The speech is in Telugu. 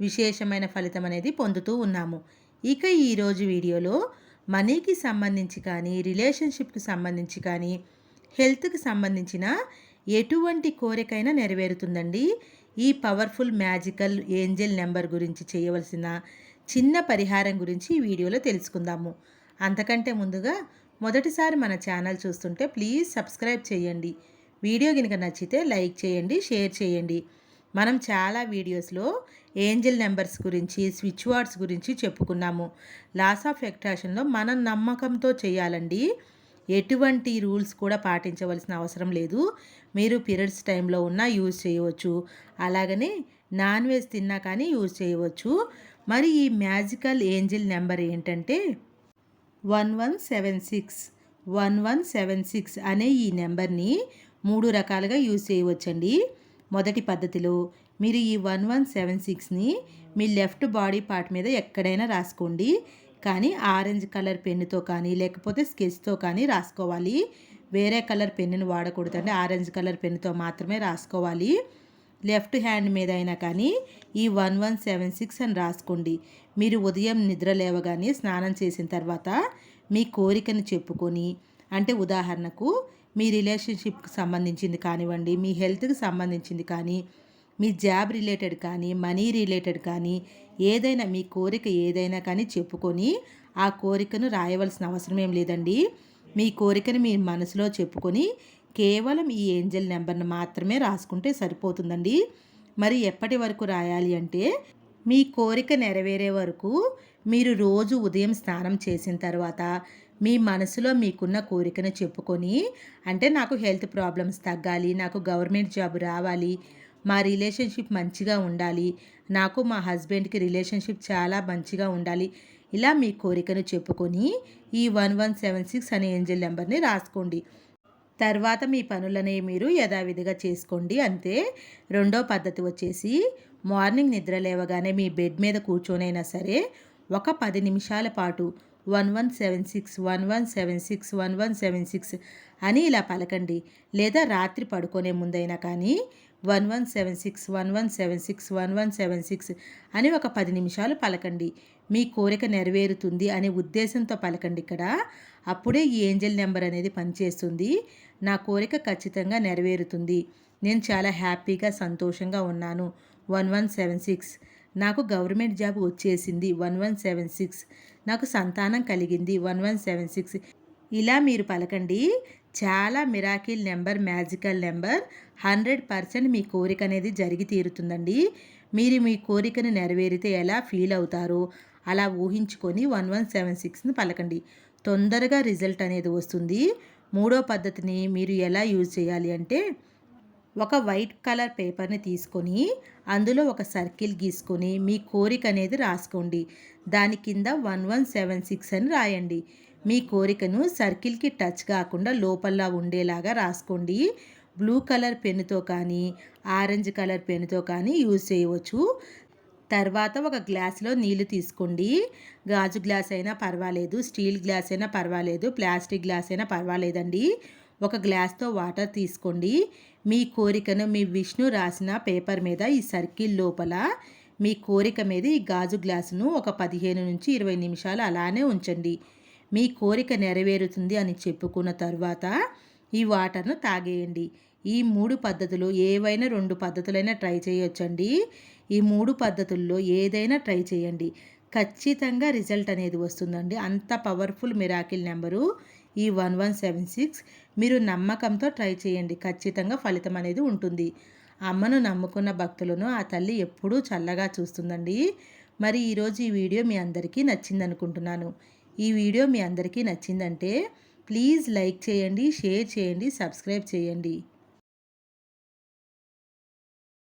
విశేషమైన ఫలితం అనేది పొందుతూ ఉన్నాము. ఇక ఈరోజు వీడియోలో మనీకి సంబంధించి కానీ రిలేషన్షిప్కి సంబంధించి కానీ హెల్త్కి సంబంధించిన ఎటువంటి కోరికైనా నెరవేరుతుందండి. ఈ పవర్ఫుల్ మ్యాజికల్ ఏంజల్ నెంబర్ గురించి చేయవలసిన చిన్న పరిహారం గురించి ఈ వీడియోలో తెలుసుకుందాము. అంతకంటే ముందుగా మొదటిసారి మన ఛానల్ చూస్తుంటే ప్లీజ్ సబ్స్క్రైబ్ చేయండి. వీడియో కనుక నచ్చితే లైక్ చేయండి షేర్ చేయండి. మనం చాలా వీడియోస్లో ఏంజిల్ నెంబర్స్ గురించి స్విచ్ వర్డ్స్ గురించి చెప్పుకున్నాము. లాస్ ఆఫ్ ఎక్ట్రాక్షన్లో మనం నమ్మకంతో చేయాలండి. ఎటువంటి రూల్స్ కూడా పాటించవలసిన అవసరం లేదు. మీరు పీరియడ్స్ టైంలో ఉన్నా యూజ్ చేయవచ్చు. అలాగనే నాన్ వెజ్ తిన్నా కానీ యూజ్ చేయవచ్చు. మరి ఈ మ్యాజికల్ ఏంజిల్ నెంబర్ ఏంటంటే one one seven six one one seven six అనే ఈ నెంబర్ని మూడు రకాలుగా యూజ్ చేయవచ్చండి. మొదటి పద్ధతిలో మీరు ఈ వన్ వన్ సెవెన్ సిక్స్ని మీ లెఫ్ట్ బాడీ పార్ట్ మీద ఎక్కడైనా రాసుకోండి. కానీ ఆరెంజ్ కలర్ పెన్నుతో కానీ లేకపోతే స్కెచ్తో కానీ రాసుకోవాలి. వేరే కలర్ పెన్నును వాడకూడదండి ఆరెంజ్ కలర్ పెన్నుతో మాత్రమే రాసుకోవాలి. లెఫ్ట్ హ్యాండ్ మీద అయినా కానీ ఈ వన్ వన్ సెవెన్ సిక్స్ అని రాసుకోండి. మీరు ఉదయం నిద్ర లేవగానే స్నానం చేసిన తర్వాత మీ కోరికను చెప్పుకొని అంటే ఉదాహరణకు మీ రిలేషన్షిప్కి సంబంధించింది కానివ్వండి మీ హెల్త్కి సంబంధించింది కానీ మీ జాబ్ రిలేటెడ్ కానీ మనీ రిలేటెడ్ కానీ ఏదైనా మీ కోరిక ఏదైనా కానీ చెప్పుకొని ఆ కోరికను రాయవలసిన అవసరం ఏం లేదండి. మీ కోరికను మీ మనసులో చెప్పుకొని కేవలం ఈ ఏంజల్ నెంబర్ను మాత్రమే రాసుకుంటే సరిపోతుందండి. మరి ఎప్పటి వరకు రాయాలి అంటే మీ కోరిక నెరవేరే వరకు మీరు రోజు ఉదయం స్నానం చేసిన తర్వాత మీ మనసులో మీకున్న కోరికను చెప్పుకొని అంటే నాకు హెల్త్ ప్రాబ్లమ్స్ తగ్గాలి నాకు గవర్నమెంట్ జాబ్ రావాలి మా రిలేషన్షిప్ మంచిగా ఉండాలి నాకు మా హస్బెండ్కి రిలేషన్షిప్ చాలా మంచిగా ఉండాలి ఇలా మీ కోరికను చెప్పుకొని ఈ వన్ వన్ సెవెన్ సిక్స్ అనే ఏంజల్ నెంబర్ని రాసుకోండి. తర్వాత మీ పనులనే మీరు యథావిధిగా చేసుకోండి. అంతే రెండో పద్ధతి వచ్చేసి మార్నింగ్ నిద్ర లేవగానే మీ బెడ్ మీద కూర్చొనైనా సరే ఒక పది నిమిషాల పాటు one one seven six one one seven six one one seven six అని ఇలా పలకండి. లేదా రాత్రి పడుకునే ముందైనా కానీ one one seven six one one seven six one one seven six అని ఒక పది నిమిషాలు పలకండి. మీ కోరిక నెరవేరుతుంది అనే ఉద్దేశంతో పలకండి ఇక్కడ. అప్పుడే ఈ ఏంజల్ నెంబర్ అనేది పనిచేస్తుంది. నా కోరిక ఖచ్చితంగా నెరవేరుతుంది. నేను చాలా హ్యాపీగా సంతోషంగా ఉన్నాను. వన్ వన్ సెవెన్ సిక్స్ నాకు గవర్నమెంట్ జాబ్ వచ్చేసింది వన్ వన్ సెవెన్ సిక్స్. నాకు సంతానం కలిగింది వన్ వన్ సెవెన్ సిక్స్. ఇలా మీరు పలకండి. చాలా miracle number magical number. Hundred percent మీ కోరిక అనేది జరిగి తీరుతుందండి. మీరు మీ కోరికను నెరవేరితే ఎలా ఫీల్ అవుతారో అలా ఊహించుకొని వన్ వన్ సెవెన్ సిక్స్ని పలకండి. తొందరగా రిజల్ట్ అనేది వస్తుంది. మూడో పద్ధతిని మీరు ఎలా యూజ్ చేయాలి అంటే ఒక వైట్ కలర్ పేపర్ని తీసుకొని అందులో ఒక సర్కిల్ గీసుకొని మీ కోరిక అనేది రాసుకోండి. దాని కింద వన్ వన్ సెవెన్ సిక్స్ అని రాయండి. మీ కోరికను సర్కిల్కి టచ్ కాకుండా లోపల ఉండేలాగా రాసుకోండి. బ్లూ కలర్ పెన్నుతో కానీ ఆరెంజ్ కలర్ పెన్నుతో కానీ యూజ్ చేయవచ్చు. తర్వాత ఒక గ్లాస్లో నీళ్ళు తీసుకోండి. గాజు గ్లాస్ అయినా పర్వాలేదు స్టీల్ గ్లాస్ అయినా పర్వాలేదు ప్లాస్టిక్ గ్లాస్ అయినా పర్వాలేదండి. ఒక గ్లాస్తో వాటర్ తీసుకోండి. మీ కోరికను మీ విష్ణు రాసిన పేపర్ మీద ఈ సర్కిల్ లోపల మీ కోరిక మీద ఈ గాజు గ్లాసును ఒక పదిహేను నుంచి ఇరవై నిమిషాలు అలానే ఉంచండి. మీ కోరిక నెరవేరుతుంది అని చెప్పుకున్న తర్వాత ఈ వాటర్ను తాగేయండి. ఈ మూడు పద్ధతులు ఏవైనా రెండు పద్ధతులైనా ట్రై చేయొచ్చండి. ఈ మూడు పద్ధతుల్లో ఏదైనా ట్రై చేయండి. ఖచ్చితంగా రిజల్ట్ అనేది వస్తుందండి. అంత పవర్ఫుల్ మిరాకిల్ నెంబరు ఈ వన్ వన్ సెవెన్ సిక్స్ మీరు నమ్మకంతో ట్రై చేయండి. ఖచ్చితంగా ఫలితం అనేది ఉంటుంది. అమ్మను నమ్ముకున్న భక్తులను ఆ తల్లి ఎప్పుడూ చల్లగా చూస్తుందండి. మరి ఈరోజు ఈ వీడియో మీ అందరికీ నచ్చింది అనుకుంటున్నాను ఈ వీడియో మీ అందరికీ నచ్చిందంటే ప్లీజ్ లైక్ చేయండి షేర్ చేయండి సబ్స్క్రైబ్ చేయండి.